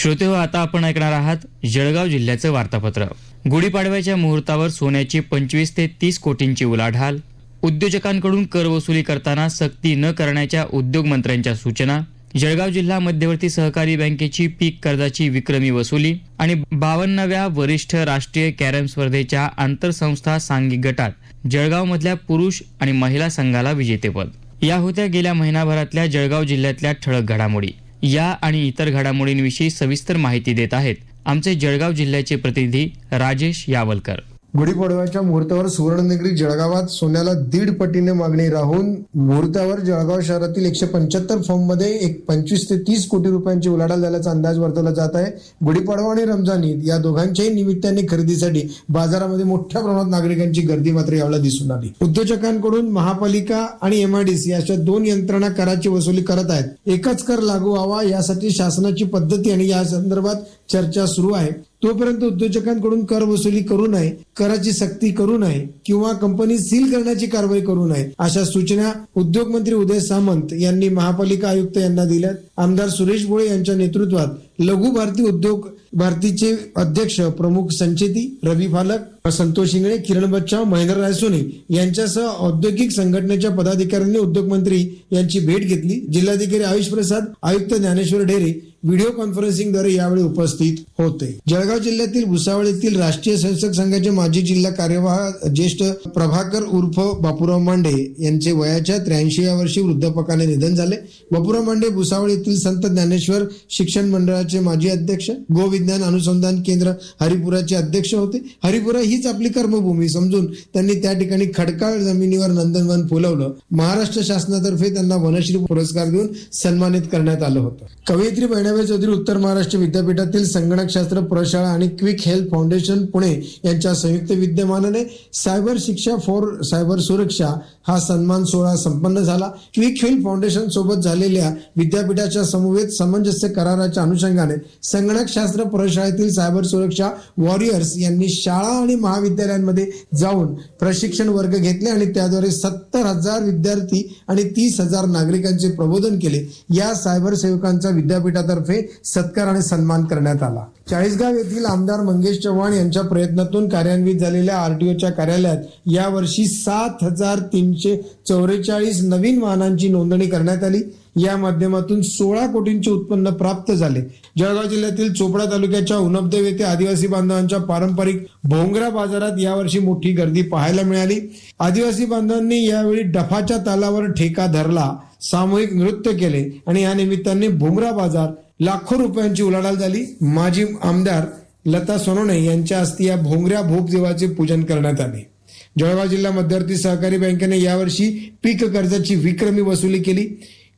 श्रोते हो आता आपण ऐकणार आहात जळगाव जिल्ह्याचं वार्तापत्र. गुढीपाडव्याच्या मुहूर्तावर सोन्याची पंचवीस ते तीस कोटींची उलाढाल उद्योजकांकडून कर वसुली करताना सक्ती न करण्याच्या उद्योग मंत्र्यांच्या सूचना जळगाव जिल्हा मध्यवर्ती सहकारी बँकेची पीक कर्जाची विक्रमी वसुली आणि बावन्नव्या वरिष्ठ राष्ट्रीय कॅरम स्पर्धेच्या आंतरसंस्था सांघिक गटात जळगावमधल्या पुरुष आणि महिला संघाला विजेतेपद. या होत्या गेल्या महिनाभरातल्या जळगाव जिल्ह्यातल्या ठळक घडामोडी. या आणि इतर घडामोडींविषयी सविस्तर माहिती देत आहेत आमचे जळगाव जिल्ह्याचे प्रतिनिधी राजेश यावलकर. गुढीपाडव्याच्या मुहूर्तावर सुवर्णनगरी जळगावात सोन्याला दीड पटीने मागणी राहून मुहूर्तावर जळगाव शहरातील एकशे पंच्याहत्तर फॉर्ममध्ये एक पंचवीस ते तीस कोटी रुपयांची उलाढाल झाल्याचा अंदाज वर्तवला जात आहे. गुढीपाडवा आणि रमजान ईद या दोघांच्याही निमित्ताने खरेदीसाठी बाजारामध्ये मोठ्या प्रमाणात नागरिकांची गर्दी मात्र यावेळेला दिसून आली. उद्योजकांकडून महापालिका आणि एमआयडीसी अशा दोन यंत्रणा कराची वसुली करत आहेत. एकच कर लागू व्हावा यासाठी शासनाची पद्धती आणि या संदर्भात चर्चा सुरू आहे. तोपर्यंत उद्योजकांकडून कर वसुली करू नये कराची सक्ती करू नये किंवा कंपनी सील करण्याची कारवाई करू नये अशा सूचना उद्योग मंत्री उदय सामंत यांनी महापालिका आयुक्त यांना दिल्यात. आमदार सुरेश भोळे यांच्या नेतृत्वात लघु भारती उद्योग भारतीचे अध्यक्ष प्रमुख संचेती रवी फालक संतोष इंगळे किरण बच्चाव महेंद्र रायसोनी यांच्यासह औद्योगिक संघटनेच्या पदाधिकाऱ्यांनी उद्योगमंत्री यांची भेट घेतली. जिल्हाधिकारी आयुष प्रसाद आयुक्त ज्ञानेश्वर ढेरे व्हिडिओ कॉन्फरन्सिंगद्वारे यावेळी उपस्थित होते. जळगाव जिल्ह्यातील भुसावळ येथील राष्ट्रीय स्वयंसेवक संघाचे माजी जिल्हा कार्यवाह ज्येष्ठ प्रभाकर उर्फ बापूराव मांडे यांचे वयाच्या त्र्याऐंशी या वर्षी वृद्धापकाने निधन झाले. बापूराव मांडे भुसावळ येथील संत ज्ञानेश्वर शिक्षण मंडळाचे माजी अध्यक्ष गोविज्ञान अनुसंधान केंद्र हरिपुराचे अध्यक्ष होते. हरिपुरा हीच आपली कर्मभूमी. समजून त्यांनी त्या ठिकाणी खडकाळ जमिनीवर नंदनवन फुलवलं. महाराष्ट्र शासनातर्फे त्यांना वनश्री पुरस्कार देऊन सन्मानित करण्यात आलं होतं. कवयित्री बहिणाबाई चौधरी उत्तर महाराष्ट्र विद्यापीठातील संगणकशास्त्र प्रशाळा आणि क्विक हेल्थ फाउंडेशन पुणे यांच्या संयुक्त विद्यमानाने सायबर शिक्षा फॉर सायबर सुरक्षा हा सन्मान सोहळा संपन्न झाला. क्विक हेल्थ फाउंडेशन सोबत झालेल्या विद्यापीठाच्या समवेत सामंजस्य कराराच्या अनुषंगाने संगणकशास्त्र प्रशाळेतील सायबर सुरक्षा वॉरियर्स यांनी शाळा आणि महाविद्यालयांमध्ये जाऊन प्रशिक्षण वर्ग घेतले आणि त्याद्वारे सत्तर हजार विद्यार्थी आणि तीस हजार नागरिकांचे प्रबोधन केले. या सायबर सेवकांचा विद्यापीठातर्फे सत्कार आणि सन्मान करण्यात आला. चाळीसगाव येथील आमदार मंगेश चव्हाण यांच्या प्रयत्नातून कार्यान्वित झालेल्या आरटीओच्या कार्यालयात यावर्षी सात हजार तीनशे चौवेचाळीस नवीन वाहनांची नोंदणी करण्यात आली. या माध्यमातून सोळा कोटींचे उत्पन्न प्राप्त झाले. जळगाव जिल्ह्यातील चोपडा तालुक्याच्या उनबदेव येथे आदिवासी बांधवांच्या पारंपरिक भोंगरा बाजारात यावर्षी मोठी गर्दी पाहायला मिळाली. आदिवासी बांधवांनी यावेळी डफाच्या तालावर ठेका धरला. सामूहिक नृत्य केले आणि या निमित्ताने भोंगरा बाजार लाखो रुपयांची उलाढाल झाली. माजी आमदार लता सोनोने यांच्या हस्ते या भोंगऱ्या भोग देवाचे पूजन करण्यात आले. जळगाव जिल्हा मध्यवर्ती सहकारी बँकेने यावर्षी पीक कर्जाची विक्रमी वसुली केली.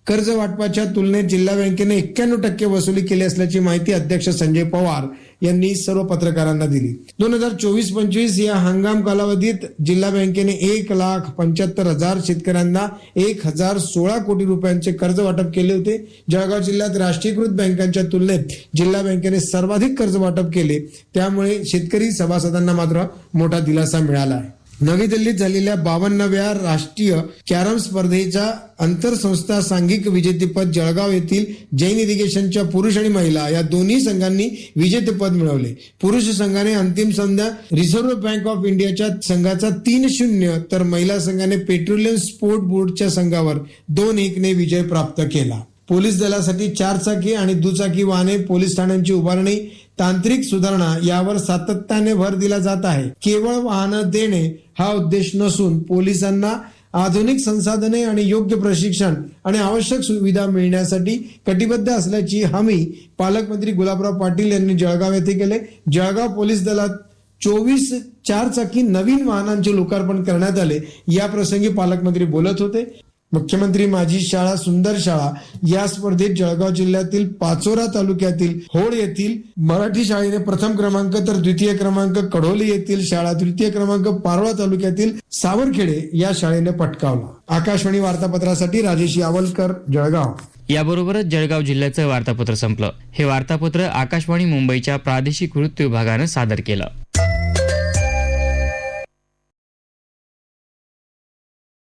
कर्ज वाटपाच्या तुलनेत जिल्हा बँकेने एक्क्याण्णव टक्के वसुली केली असल्याची माहिती अध्यक्ष संजय पवार यांनी सर्व पत्रकारांना दिली. दोन हजार चोवीस पंचवीस या हंगाम कालावधीत जिल्हा बँकेने एक लाख पंच्याहत्तर हजार शेतकऱ्यांना एक हजार सोळा कोटी रुपयांचे कर्ज वाटप केले होते. जळगाव जिल्ह्यात राष्ट्रीयकृत बँकांच्या तुलनेत जिल्हा बँकेने सर्वाधिक कर्ज वाटप केले. त्यामुळे शेतकरी सभासदांना मात्र मोठा दिलासा मिळाला आहे. नवी दिल्लीत झालेल्या बावन्नव्या राष्ट्रीय कॅरम स्पर्धेच्या आंतरसंस्था सांघिक विजेतेपद जळगाव येथील जैन इरिगेशनच्या पुरुष आणि महिला या दोन्ही संघांनी विजेतेपद मिळवले. पुरुष संघाने अंतिम संध्या रिझर्व्ह बँक ऑफ इंडियाच्या संघाचा तीन शून्य तर महिला संघाने पेट्रोलियम स्पोर्ट बोर्डच्या संघावर दोन एकने विजय प्राप्त केला. पोलीस दलासाठी चार चाकी आणि दुचाकी वाहने पोलीस ठाण्यांची उभारणी तांत्रिक सुधारणा यावर सातत्याने भर दिला जात आहे. केवळ वाहनं देणे हा उद्देश नसून पोलिसांना आधुनिक संसाधने आणि योग्य प्रशिक्षण आणि आवश्यक सुविधा मिळण्यासाठी कटिबद्ध असल्याची हमी पालकमंत्री गुलाबराव पाटील यांनी जळगाव येथे केले. जळगाव पोलीस दलात चोवीस चार चाकी नवीन वाहनांचे लोकार्पण करण्यात आले. या प्रसंगी पालकमंत्री बोलत होते. मुख्यमंत्री माझी शाळा सुंदर शाळा या स्पर्धेत जळगाव जिल्ह्यातील पाचोरा तालुक्यातील होळ येथील मराठी शाळेने प्रथम क्रमांक तर द्वितीय क्रमांक कडोली येथील शाळा तृतीय क्रमांक पारवा तालुक्यातील सावरखेडे या शाळेने पटकावला. आकाशवाणी वार्तापत्रासाठी राजेश यावलकर जळगाव. याबरोबरच जळगाव जिल्ह्याचं वार्तापत्र संपलं. हे वार्तापत्र आकाशवाणी मुंबईच्या प्रादेशिक वृत्त विभागानं सादर केलं.